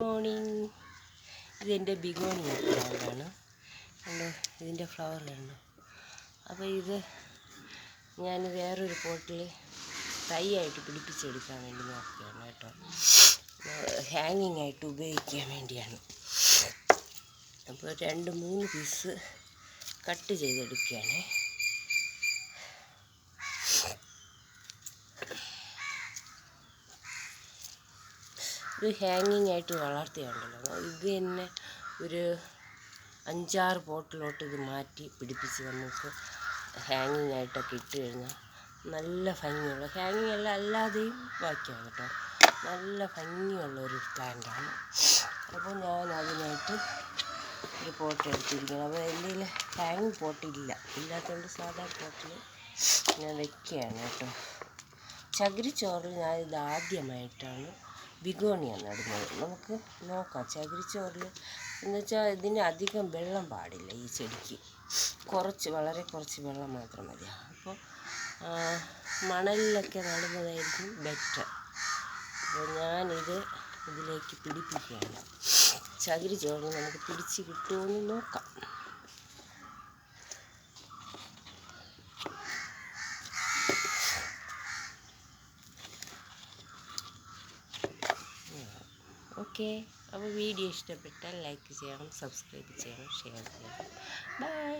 Morning ഇതെന്റെ begonia പ്ലാന്റാണ് കണ്ടോ ഇതിന്റെ ഫ്ലവർ കണ്ടോ അപ്പോൾ ഇത് ഞാൻ വേറൊരു പോട്ടിൽ തൈ ആയിട്ട് പിടിപ്പിച്ചെടുക്കാൻ വേണ്ടി നോക്കുകയാണ് കേട്ടോ. ഹാങ്ങിങ് ആയിട്ട് ഉപയോഗിക്കാൻ വേണ്ടിയാണ്. അപ്പോൾ രണ്ട് മൂന്ന് പീസ് കട്ട് ചെയ്തെടുക്കുകയാണ്. ഇത് ഹാങ്ങിങ് ആയിട്ട് വളർത്തിയുണ്ടല്ലോ ഇത് തന്നെ ഒരു അഞ്ചാറ് പോട്ടിലോട്ട് ഇത് മാറ്റി പിടിപ്പിച്ച് നമുക്ക് ഹാങ്ങിങ് ആയിട്ടൊക്കെ ഇട്ട് കഴിഞ്ഞാൽ നല്ല ഭംഗിയുള്ള ഹാങ്ങിങ് അല്ല അല്ലാതെയും ബാക്കിയാണ് കേട്ടോ. നല്ല ഭംഗിയുള്ള ഒരു പ്ലാന്റാണ് അപ്പോൾ ഞാൻ അതിനായിട്ട് ഒരു പോട്ട് എടുത്തിരിക്കുന്നത് അപ്പോൾ എന്റെ ഹാങ് പോട്ടില്ല ഇല്ലാത്തതുകൊണ്ട് സാധാ പോട്ടിൽ ഞാൻ വെക്കുകയാണ് കേട്ടോ. ചകിരിച്ചോറിൽ ഞാൻ ഇത് ആദ്യമായിട്ടാണ് ബിഗോണിയ നടുന്നത്. നമുക്ക് നോക്കാം. ചകിരിച്ചോറിൽ എന്ന് വെച്ചാൽ ഇതിന് അധികം വെള്ളം പാടില്ല ഈ ചെടിക്ക്. കുറച്ച് വളരെ കുറച്ച് വെള്ളം മാത്രം മതി. അപ്പോൾ മണലിലൊക്കെ നടുന്നതായിരിക്കും ബെറ്റർ. അപ്പോൾ ഞാനിത് ഇതിലേക്ക് പിടിപ്പിക്കുകയാണ്. ചകിരിച്ചോറിൽ നമുക്ക് പിടിച്ച് കിട്ടുമോ എന്ന് നോക്കാം. ഓക്കെ. അപ്പോൾ വീഡിയോ ഇഷ്ടപ്പെട്ടാൽ ലൈക്ക് ചെയ്യണം സബ്സ്ക്രൈബ് ചെയ്യണം ഷെയർ ചെയ്യണം ബൈ.